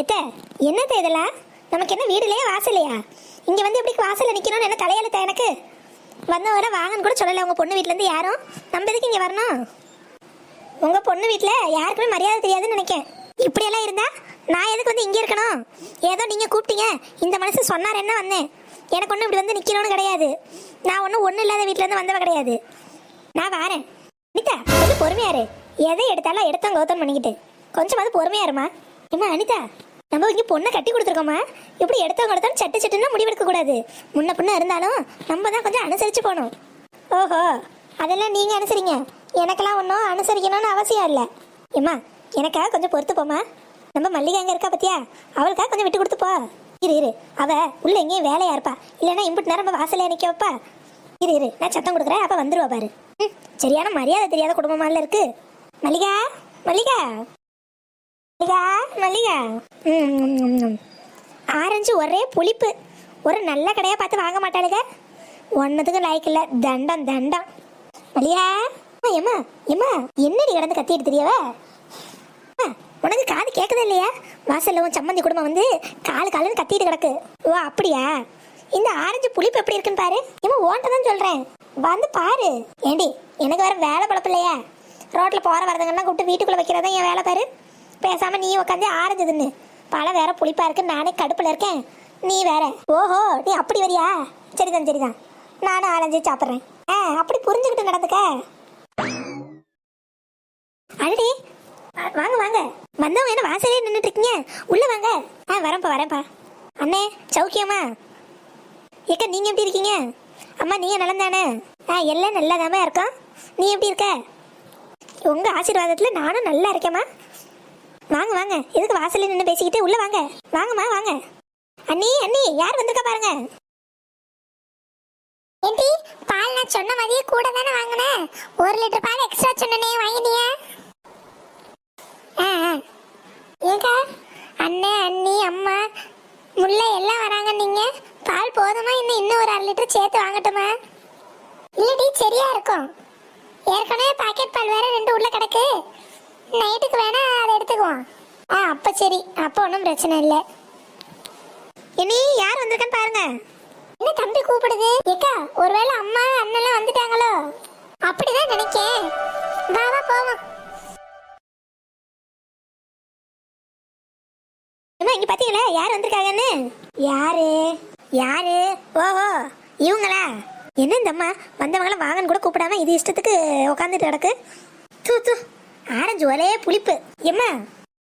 எத்த என்னத்த இதெல்லாம் நமக்கு என்ன வீடுலயே வாசலையா இங்க வந்து எப்படி வாசல்ல நிக்கணும்னு என்ன தலையெழுத்த எனக்கு? வந்த வர வாங்கன்னு கூட சொல்லல உங்க பொண்ணு வீட்ல இருந்து யாரும். நம்ம எதுக்கு இங்க வரணும்? உங்க பொண்ணு வீட்ல யாருக்குமே மரியாதை தெரியாதுன்னு நினைக்கேன். இப்படியெல்லாம் இருந்தா நான் எதுக்கு வந்து இங்க இருக்கணும்? ஏதோ நீங்க கூப்பிட்டீங்க இந்த மனசு சொன்னார் என்ன வந்தேன்? எனக்கு ஒன்றும் இப்படி வந்து நிக்கணும்னு கிடையாது. நான் ஒன்றும் ஒன்றும் இல்லாத வீட்ல இருந்து வந்தவ கிடையாது. நான் வாரேன். அனிதா கொஞ்சம் பொறுமையா எதை எடுத்தாலும் எடுத்தோம் கௌதம் பண்ணிக்கிட்டு. கொஞ்சமாவது பொறுமையா இருமா. ஏமா அனிதா? நம்ம இங்கே பொண்ணை கட்டி கொடுத்துருக்கோமா? இப்படி எடுத்தவங்க எடுத்தோம் சட்டு சட்டுன்னு முடிவெடுக்க கூடாது. முன்ன பின்ன இருந்தாலும் நம்ம தான் கொஞ்சம் அனுசரித்து போகணும். ஓஹோ அதெல்லாம் நீங்கள் அனுசரிங்க. எனக்கெல்லாம் ஒன்றும் அனுசரிக்கணும்னு அவசியம் இல்லை. ஏம்மா எனக்காக கொஞ்சம் பொறுத்து போமா நம்ம மல்லிகை அங்கே இருக்கா பத்தியா? அவளுக்காக கொஞ்சம் விட்டு கொடுத்து போ. இரு இரு. அவ உள்ள எங்கேயும் வேலையா இருப்பா. இல்லைன்னா இம்புட்டு நேரம் நம்ம வாசல்ல நிக்க வைப்பா. இரு இரு. நான் சத்தம் கொடுக்குறேன் அப்ப வந்துருவா பாரு. ம், சரியான மரியாதை தெரியாத குடும்பமால இருக்கு. மல்லிகா மல்லிகா. மல்லிகா. மல்லிகா. ஆரஞ்சு ஒரே புளிப்பு. ஒரு நல்ல கடையா பார்த்து வாங்க மாட்டாளுங்க ஒன்னதுக்கு லாய்க்கு இல்ல. தண்டம் தண்டம். மல்லிகா. எம்மா எம்மா என்னடி கிடந்து கத்திட்டு தெரியவ? உனக்கு காது கேட்குதா இல்லையா? வாசல்ல உன் சம்மந்தி குடும்பம் வந்து காலு காலுன்னு கத்திட்டு கிடக்கு. ஓ அப்படியா? இந்த ஆரஞ்சு புளிப்பு எப்படி இருக்குன்னு பாரு. இவன் ஓன்ட்ட தான் சொல்றேன். வந்து பாரு. ஏண்டி எனக்கு வேற வேலை பழப்பு இல்லையா? ரோட்ல போற வரதுங்கெல்லாம் கூப்பிட்டு வீட்டுக்குள்ள வைக்கிறதா என் வேலை பாரு. பேசாம நீ உட்காந்து ஆரஞ்சு தின்னு பழம் வேற புளிப்பா இருக்கு நானே கடுப்புல இருக்கேன். நீ வேற. ஓஹோ நீ அப்படி வரியா? சரிதான் சரிதான். நானும் ஆரஞ்சு சாப்பிட்றேன். ஆ அப்படி புரிஞ்சுக்கிட்டு நடந்துக்க. அடடி. வாங்க வாங்க. வந்தவங்க என்ன வாசலே நின்றுட்டு இருக்கீங்க? உள்ள வாங்க. ஆ வரேன்ப்பா வரேன்ப்பா. அண்ணே சௌக்கியம்மா ஏக்கா நீங்க எப்படி இருக்கீங்க? அம்மா நீங்க நலம் தானே ஆ எல்லாம் நல்லாதாம்மா இருக்கோம். நீ எப்படி இருக்க? உங்க ஆசீர்வாதத்துல நானும் நல்லா இருக்கேம்மா. வாங்க வாங்க. எதுக்கு வாசல்ல நின்று பேசிக்கிட்டு? உள்ள வாங்க. வாங்கம்மா வாங்க. அண்ணி அண்ணி யார் வந்திருக்கா பாருங்க. ஏண்டி பால் நான் சொன்ன மாதிரியே கூட தானே வாங்கினேன் ஒரு லிட்டர் பால் எக்ஸ்ட்ரா சொன்னனே வாங்கினிய. ஆ ஆ. ஏக்கா அண்ணன் அண்ணி அம்மா முல்லை எல்லாம் வராங்க நீங்க? பால் போதுமா இன்னும் இன்னும் ஒரு அரை லிட்டர் சேர்த்து வாங்கட்டுமா? இல்லடி சரியா இருக்கும். ஏற்கனவே பாக்கெட் பால் வேற ரெண்டு உள்ள கிடக்கு. நைட்டுக்கு வேணா ஆ அப்ப சரி. அப்போ ஒன்றும் பிரச்சனை இல்லை. இனி யார் வந்திருக்கான்னு பாருங்க. என்ன தம்பி கூப்பிடுது? ஏக்கா ஒருவேளை அம்மா அண்ணெல்லாம் வந்துட்டாங்களோ? அப்படிதான் நினைக்கேன். வா வா போவோம். அம்மா இங்க பாத்தீங்களா? யார் வந்திருக்காங்கன்னு? யாரு? யாரு? ஓஹோ இவங்களா? என்ன இந்த அம்மா? வந்தவங்கள வாங்கன்னு கூட கூப்பிடாம இது இஷ்டத்துக்கு உட்காந்துட்டு கிடக்கு. தூ தூ. ஆரஞ்சு ஒரே புளிப்பு. எம்மா?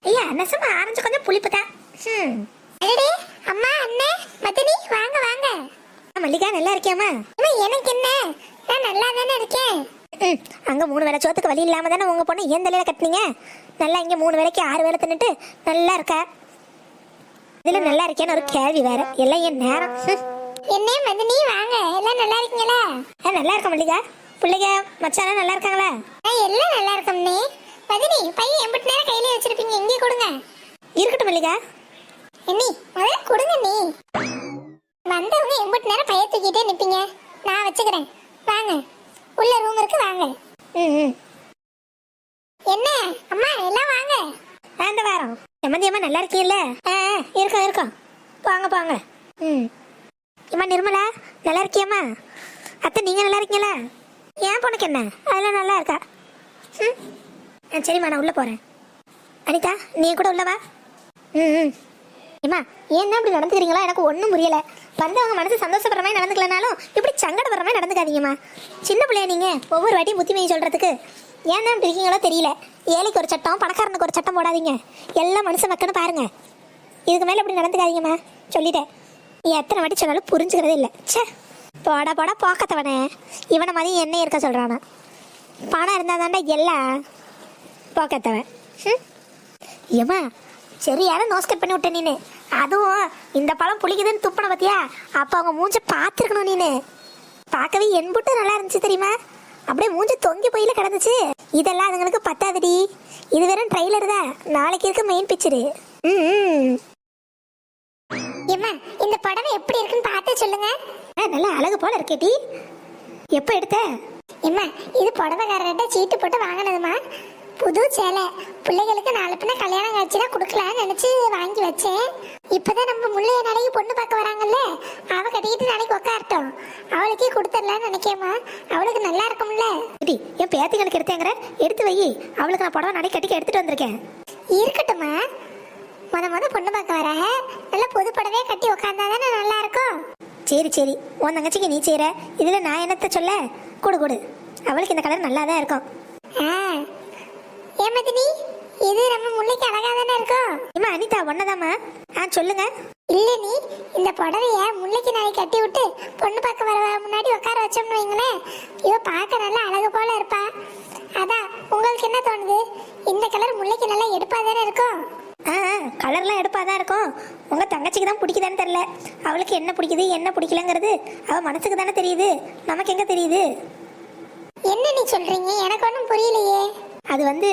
ஐயா நெசமா ஆரஞ்சு கொஞ்சம் புளிப்பு தான் ம் அடடே அம்மா அண்ணே மதனி வாங்க வாங்க. மல்லிகா நல்லா இருக்கியாம்மா? அம்மா எனக்கு என்ன? நான் நல்லா தானே இருக்கேன். ம் அங்க மூணு வேளை சோத்துக்கு வழி இல்லாம தானே உங்க பொண்ணு ஏன் தலையில கட்டினீங்க? நல்லா இங்க மூணு வேளைக்கு ஆறு வேளை தின்னுட்டு நல்லா இருக்கா? இதுல நல்லா இருக்கேன்னு ஒரு கேள்வி வேற. எல்லாம் என் நேரம். என்ன மதனி வாங்க. எல்லாம் நல்லா இருக்கீங்களா? நல்லா இருக்கா மல்லிகா. பிள்ளைங்க மச்சானா நல்லா இருக்காங்களா? எல்லாம் நல்லா இருக்கோம்னே மதனி பையன் எம்பிட்டு நேரம் கையில வச்சிருப்பீங்க இங்கே கொடுங்க. இருக்கட்டும் மல்லிகா. என்னி முதல்ல கொடுங்க நீ வந்தவங்க எம்பிட்டு நேரம் பைய தூக்கிட்டே நிப்பீங்க. நான் வச்சுக்கிறேன். வாங்க. உள்ள ரூம் இருக்கு வாங்க. ம் என்ன? அம்மா எல்லாம் வாங்க. அந்த வாரம். சம்மந்தியம்மா நல்லா இருக்கீல்ல? ஆ இருக்கோம் இருக்கோம். போங்க போங்க. ம். அம்மா நிர்மலா நல்லா இருக்கியாம்மா? அத்தை நீங்கள் நல்லா இருக்கீங்களா? ஏன் பொண்ணுக்கு என்ன? அதெல்லாம் நல்லா இருக்கா? ம். சரிம்மா நான் உள்ளே போகிறேன் அனிதா நீ கூட உள்ள வா. ம் ம். ஏம்மா ஏன் இப்படி நடந்துக்கிறீங்களா? எனக்கு ஒன்றும் புரியல. வந்தவங்க மனசு சந்தோஷப்படுற மாதிரி நடந்துக்கலனாலும் இப்படி சங்கடப்படுற மாதிரி நடந்துக்காதீங்கம்மா. சின்ன பிள்ளைய நீங்கள் ஒவ்வொரு வாட்டியும் புத்திமையை சொல்கிறதுக்கு ஏன் தான் இப்படி இருக்கீங்களோ தெரியல. ஏழைக்கு ஒரு சட்டம் பணக்காரனுக்கு ஒரு சட்டம் போடாதீங்க. எல்லாம் மனுஷ மக்கள்னு பாருங்க. இதுக்கு மேலே இப்படி நடந்துக்காதீங்கம்மா சொல்லிட்டேன். நீ எத்தனை வாட்டி சொன்னாலும் புரிஞ்சுக்கிறதே இல்லை. சே போடா போடா போக்கத்தவனே. இவனை மாதிரி என்ன இருக்க சொல்கிறானா பணம் இருந்தால் தாண்டா எல்லாம் போக்கத்தவன் ம் ஏம்மா சரியான நோஸ்கட் பண்ணி விட்ட நீனு. அதுவும் இந்த பழம் புளிக்குதுன்னு துப்பின பத்தியா? அப்போ அவங்க மூஞ்ச பார்த்துருக்கணும் நீனு. பார்க்கவே என்புட்டு நல்லா இருந்துச்சு தெரியுமா? அப்படியே மூஞ்சி தொங்கி போயில கிடந்துச்சு. இதெல்லாம் அதுங்களுக்கு பத்தாதடி. இது வெறும் ட்ரைலர் தான். நாளைக்கு இருக்க மெயின் பிக்சரு ம் ஏம்மா இந்த படம் எப்படி இருக்குன்னு பார்த்து சொல்லுங்க. நல்லா அழகு போல இருக்கேடி எப்போ எடுத்த? ஏம்மா இது புடவைக்காரர்கிட்ட சீட்டு போட்டு வாங்கினதுமா புது சேலை. பிள்ளைகளுக்கு நாலு பின்ன கல்யாணம் காட்சினா கொடுக்கலாம்னு நினைச்சு வாங்கி வச்சேன். இப்பதான் நம்ம முள்ளைய நாளைக்கு பொண்ணு பார்க்க வராங்கல்ல? அவ கட்டிக்கிட்டு நாளைக்கு உட்காரட்டும் அவளுக்கே கொடுத்துடலாம்னு நினைக்கேம்மா. அவளுக்கு நல்லா இருக்கும்ல? டி என் பேத்தி கணக்கு எடுத்தேங்கிற? எடுத்து வை. அவளுக்கு நான் புடவை நடை கட்டிக்க எடுத்துட்டு வந்திருக்கேன். இருக்கட்டும்மா. முத முத பொண்ணு பார்க்க வர. நல்ல புது புடவையே கட்டி உட்காந்தாதானே நல்லா இருக்கும் சரி சரி. உன் தங்கச்சிக்கு நீ செய்கிற இதில் நான் என்னத்த சொல்ல? கொடு கொடு. அவளுக்கு இந்த கலர் நல்லா தான் இருக்கும். ஆ. ஏமாத்தினி இது நம்ம முல்லைக்கு அழகா தானே இருக்கும் இம்மா அனிதா ஒன்னதாம்மா. ஆ சொல்லுங்க. இல்ல நீ இந்த புடவைய முல்லைக்கு நாளைக்கு கட்டி விட்டு பொண்ணு பார்க்க வர முன்னாடி உட்கார வச்சோம்னு வைங்களேன். இவ பார்க்க நல்லா அழகு போல இருப்பா. அதான் உங்களுக்கு என்ன தோணுது? இந்த கலர் முல்லைக்கு நல்லா எடுப்பா தானே இருக்கும் ஆ கலர்லாம் எடுப்பாக தான் இருக்கும் உங்கள் தங்கச்சிக்கு தான் பிடிக்குதான்னு தெரில அவளுக்கு என்ன பிடிக்குது என்ன பிடிக்கலங்கிறது அவள் மனசுக்கு தானே தெரியுது. நமக்கு எங்கே தெரியுது? என்ன நீ சொல்றீங்க? எனக்கு ஒன்றும் புரியலையே. அது வந்து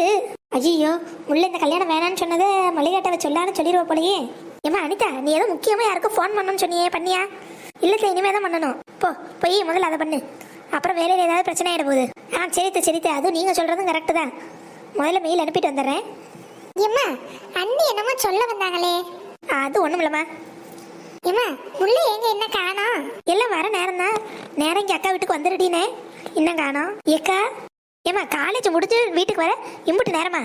ஐயோ உள்ள இந்த கல்யாணம் வேணான்னு சொன்னதை மல்லிகாட்டாவை சொல்லான்னு சொல்லிடுவ போலயே. ஏம்மா அனிதா நீ ஏதோ முக்கியமாக யாருக்கும் ஃபோன் பண்ணணும்னு சொன்னியே பண்ணியா? இல்லை இனிமே தான் பண்ணணும். போ போய் முதல்ல அதை பண்ணு. அப்புறம் வேலையில் ஏதாவது பிரச்சனை ஆகிட போகுது. ஆ சரித்த சரித்த. அதுவும் நீங்கள் சொல்கிறதும் கரெக்டு தான். முதல்ல மெயில் அனுப்பிட்டு வந்துடுறேன். ஏம்மா அண்ணி என்னமோ சொல்ல வந்தாங்களே. அது ஒன்றும் இல்லைம்மா. ஏம்மா முல்லை எங்க என்ன காணோம்? எல்லாம் வர நேரம் தான் நேரம் இங்கே அக்கா வீட்டுக்கு வந்துடுடினே இன்னும் காணோம்? ஏக்கா ஏம்மா காலேஜ் முடிஞ்சு வீட்டுக்கு வர? இம்புட்டு நேரமா?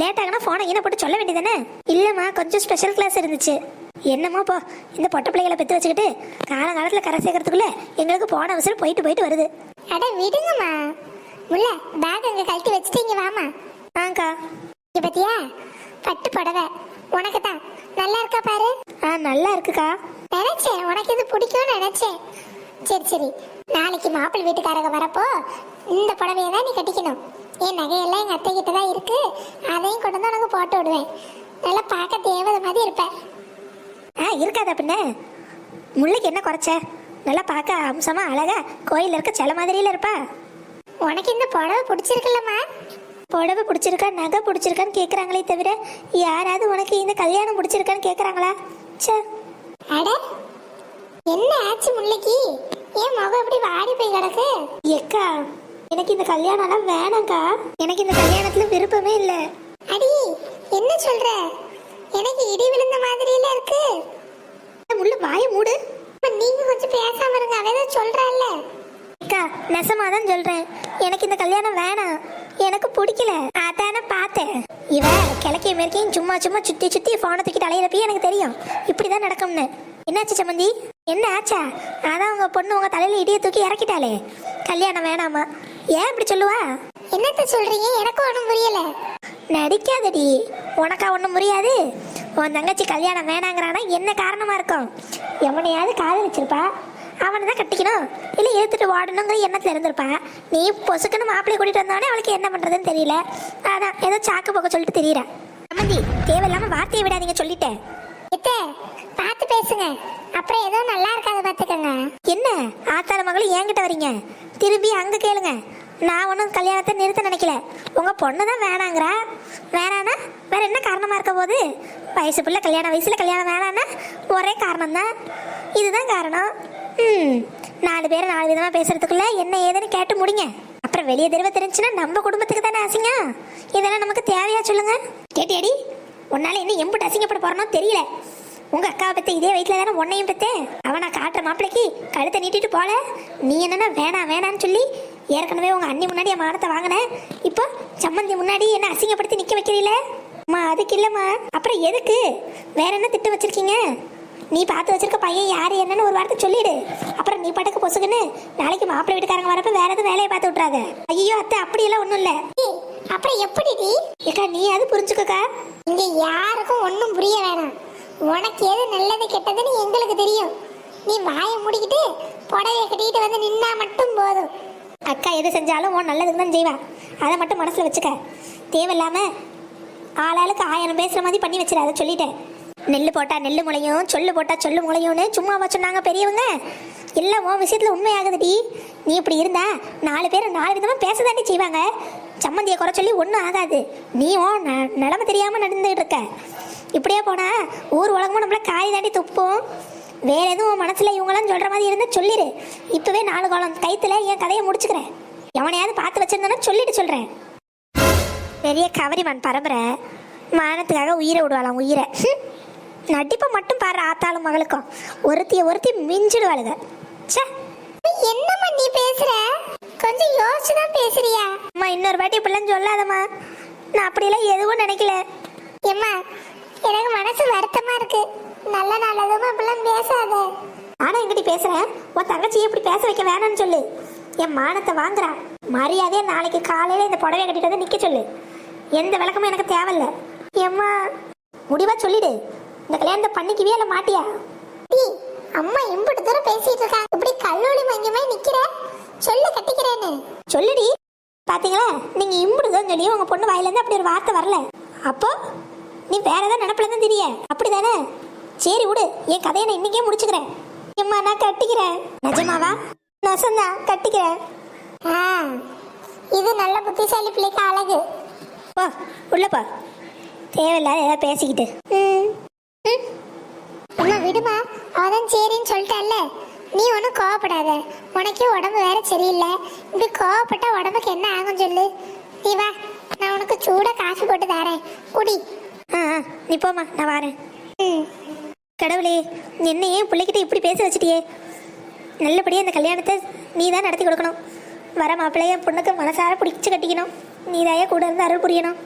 லேட் ஆகினா ஃபோனை ஈன போட்டு சொல்ல வேண்டியதானே இல்லைம்மா கொஞ்சம் ஸ்பெஷல் கிளாஸ் இருந்துச்சு. என்னமோ போ இந்த பொட்டை பிள்ளைகளை பெற்று வச்சுக்கிட்டு காலங்காலத்தில் கரை சேர்க்கறதுக்குள்ள எங்களுக்கு போன அவசரம் போயிட்டு போயிட்டு வருது. அட விடுங்கம்மா. முல்ல பேக் அங்க கழட்டி வச்சுட்டு இங்க வாமா ஆங்க்கா. இங்க பாத்தியா? பட்டு புடவை. உனக்கு தான் நல்லா இருக்கா பாரு? ஆ நல்லா இருக்குக்கா. நினைச்சேன். உனக்கு இது பிடிக்கும்னு நினைச்சேன். சரி சரி. நாளைக்கு மாப்பிள்ளை வீட்டுக்காரங்க வரப்போ இந்த புடவையை தான் நீ கட்டிக்கணும். என் நகையெல்லாம் எங்க அத்தை கிட்ட தான் இருக்கு. அதையும் கொண்டு வந்து உனக்கு போட்டு விடுவேன். நல்லா பார்க்க தேவதை மாதிரி இருப்பேன் ஆ இருக்காதா பின்ன. முல்லைக்கு என்ன குறைச்ச? நல்லா பார்க்க அம்சமா அழகா கோயிலில் இருக்க சில மாதிரியில இருப்பா. உனக்கு இந்த புடவை பிடிச்சிருக்குல்லம்மா. புடவை பிடிச்சிருக்கா நகை பிடிச்சிருக்கான்னு கேட்குறாங்களே தவிர யாராவது உனக்கு இந்த கல்யாணம் பிடிச்சிருக்கான்னு கேட்குறாங்களா ச்சே. அட என்ன ஆச்சு முல்லைக்கு ஏன் முகம் இப்படி வாடி போய் கிடக்கு? ஏக்கா எனக்கு இந்த கல்யாணம்லாம் வேணாங்க்கா எனக்கு இந்த கல்யாணத்துல விருப்பமே இல்லை. அடி என்ன சொல்ற? எனக்கு இடி விழுந்த மாதிரியில இருக்கு. முள்ள வாய மூடு. நீங்க கொஞ்சம் பேசாம இருங்க அவ ஏதோ சொல்றாள்ல. அக்கா நெசமா தான் சொல்றேன். எனக்கு இந்த கல்யாணம் வேணாம். எனக்கு பிடிக்கல. அதானே பார்த்தேன். இவ கிழக்கையும் மேற்கையும் சும்மா சும்மா சுத்தி சுத்தி போனை தூக்கிட்டு அலையிறப்பயே எனக்கு தெரியும். இப்படிதான் நடக்கும்னு. என்னாச்சு சம்மந்தி? என்ன ஆச்சா? அதான் உங்க பொண்ணு உங்க தலையில இடியை தூக்கி இறக்கிட்டாளே. கல்யாணம் வேணாமா? ஏன் இப்படி சொல்லுவா? என்னத்த சொல்றீங்க? எனக்கு ஒண்ணும் புரியல. நடிக்காதடி. உனக்கா ஒன்றும் முடியாது உன் தங்கச்சி கல்யாணம் வேணாங்கிறானா என்ன காரணமா இருக்கும்? எவனையாவது காதலிச்சிருப்பா? அவனை தான் கட்டிக்கணும். இல்லை எடுத்துட்டு ஓடணுங்கிற எண்ணத்தில் இருந்திருப்பா. நீ பொசுக்குன்னு மாப்பிள்ளை கூட்டிட்டு வந்தோடனே அவளுக்கு என்ன பண்றதுன்னு தெரியல. அதான் ஏதோ சாக்கு போக்க சொல்லிட்டு தெரியற. சம்மந்தி தேவையில்லாம வார்த்தையை விடாதீங்க சொல்லிட்டேன். எத்தே பார்த்து பேசுங்க. அப்புறம் ஏதோ நல்லா இருக்காது பாத்துக்கங்க. என்ன? ஆத்தாள மகளும் என்கிட்ட வரீங்க? திரும்பி அங்க கேளுங்க. நான் ஒன்றும் கல்யாணத்தை நிறுத்த நினைக்கல. உங்க பொண்ணு தான் வேணாங்கிறா. வேணானா வேற என்ன காரணமா இருக்க போது வயசு பிள்ளை கல்யாண வயசுல கல்யாணம் வேணான்னா ஒரே காரணம் தான். இதுதான் காரணம். ம். நாலு பேர் நாலு விதமா பேசுறதுக்குள்ள என்ன ஏதுன்னு கேட்டு முடிங்க. அப்புறம் வெளியே தெருவை தெரிஞ்சுன்னா நம்ம குடும்பத்துக்கு தானே அசிங்க இதெல்லாம் நமக்கு தேவையா சொல்லுங்க. கேட்டியாடி உன்னால என்ன எம்பிட்டு அசிங்கப்பட போறனோ தெரியல. உங்க அக்காவை பத்தி இதே வயிற்றுல தானே உன்னையும் பெத்தேன்? அவனை காட்டுற மாப்பிளைக்கு கழுத்தை நீட்டிட்டு போல. நீ என்னன்னா வேணாம் வேணான்னு சொல்லி ஏற்கனவே உங்க அண்ணி முன்னாடி என் மானத்தை வாங்கினேன். இப்போ சம்மந்தி முன்னாடி என்ன அசிங்கப்படுத்தி நிக்க வைக்கிறீல அம்மா அதுக்கு இல்லம்மா. அப்புறம் எதுக்கு? வேற என்ன திட்டம் வச்சிருக்கீங்க? நீ பார்த்து வச்சிருக்க பையன் யாரு என்னன்னு ஒரு வார்த்தை சொல்லிடு. அப்புறம் நீ பாட்டுக்கு பொசுக்குன்னு நாளைக்கு மாப்பிள்ளை வீட்டுக்காரங்க வரப்ப வேற எதுவும் வேலையை பார்த்து விட்றாத ஐயோ அத்தை அப்படியெல்லாம் ஒன்றும் இல்லை. அப்புறம் எப்படி டி ஏக்கா நீ அது புரிஞ்சுக்கக்கா. இங்க யாருக்கும் ஒண்ணும் புரிய வேணாம். உனக்கு எது நல்லது கெட்டதுன்னு எங்களுக்கு தெரியும். நீ வாயை முடிக்கிட்டு புடவையை கட்டிக்கிட்டு வந்து நின்னா மட்டும் போதும். அக்கா எது செஞ்சாலும் உன் நல்லதுக்கு தான் செய்வா. அதை மட்டும் மனசில் வச்சுக்க. தேவையில்லாம ஆளாளுக்கு ஆயிரம் பேசுகிற மாதிரி பண்ணி வச்சிரு அதை சொல்லிட்டேன். நெல் போட்டா நெல் முளையும் சொல்லு போட்டா சொல்லு முளையும்னு சும்மாவா சொன்னாங்க பெரியவங்க? எல்லாம் உன் விஷயத்தில் உண்மையாகுதுடி. நீ இப்படி இருந்தா நாலு பேர் நாலு விதமாக பேசதாண்டி செய்வாங்க. சம்மந்தியை குறை சொல்லி ஒன்றும் ஆகாது. நீயும் ந- நிலமை தெரியாமல் நடந்துகிட்டு இருக்க. இப்படியே போனா ஊர் உலகமும் நம்மள காய் தாண்டி துப்பும். வேற எதுவும் உன் மனசுல இவங்களாம் சொல்ற மாதிரி இருந்தா சொல்லிடு இப்பவே நாலு காலம் கைத்துல என் கதையை முடிச்சுக்கிறேன். எவனையாவது பார்த்து வச்சிருந்தானே சொல்லிட்டு சொல்றேன். பெரிய கவரிமான் பரம்பரை. மானத்துக்காக உயிரை விடுவாளாம் உயிரை. ஹம். நடிப்பை மட்டும் பாரு ஆத்தாளும் மகளுக்கும். ஒருத்திய ஒருத்தி மிஞ்சிடுவாளுங்க ச்சே. என்னம்மா நீ பேசுற? கொஞ்சம் யோசிச்சு தான் பேசுறியா. அம்மா இன்னொரு வாட்டி இப்படிலாம் சொல்லாதம்மா. நான் அப்படியெல்லாம் எதுவும் நினைக்கல. எம்மா எனக்கு மனசு வருத்தமா இருக்கு. நல்ல நல்லதுமா அப்படிலாம் பேசாத. ஆனா எங்கிட்ட பேசுறேன் உன் தங்கச்சியை இப்படி பேச வைக்க வேணாம்னு சொல்லு. என் மானத்தை வாங்குறா. மரியாதையே நாளைக்கு காலையில இந்த புடவை கட்டிட்டு வந்து நிக்க சொல்லு. எந்த விளக்கமும் எனக்கு தேவையில்ல. எம்மா முடிவா சொல்லிடு. இந்த கல்யாணத்தை பண்ணிக்குவியா இல்ல மாட்டியா? அம்மா இம்புட்டு தூரம் பேசிட்டு இருக்காங்க இப்படி கல்லூரி மங்கியமாய் நிக்கிற? சொல்லு கட்டிக்கிறேன்னு. சொல்லுடி. பாத்தீங்களா? நீங்க இம்புடுதான் சொல்லி உங்க பொண்ணு வாயில இருந்து அப்படி ஒரு வார்த்தை வரல. அப்போ நீ வேற ஏதாவது நினப்புல தான் தெரிய. அப்படிதானே? சரி விடு. என் கதையை நான் இன்னைக்கே முடிச்சுக்கிறேன். ஏம்மா நான் கட்டிக்கிறேன். நிஜமாவா? நெசந்தா கட்டிக்கிறேன். ஆ இது நல்ல புத்திசாலி பிள்ளைக்கு அழகு. போ உள்ள போ. தேவையில்லாத ஏதாவது பேசிக்கிட்டு. ம் ம். அம்மா விடுமா? அவதான் சரின்னு சொல்லிட்டால நீ ஒன்றும் கோவப்படாத. உனக்கே உடம்பு வேற சரியில்லை. இப்படி கோவப்பட்டா உடம்புக்கு என்ன ஆகும் சொல்லு. நீ வா நான் உனக்கு சூடாக காஃபி போட்டு தரேன். குடி. ஆ ஆ, நீ போம்மா நான் வரேன். ம். கடவுளே என்ன ஏன் பிள்ளைகிட்ட இப்படி பேச வச்சிட்டியே? நல்லபடியாக இந்த கல்யாணத்தை நீ தான் நடத்தி கொடுக்கணும். வர மாப்பிள்ளைய பொண்ணுக்கு மனசார பிடிச்சு கட்டிக்கணும். நீ கூட இருந்து அருள் புரியணும்.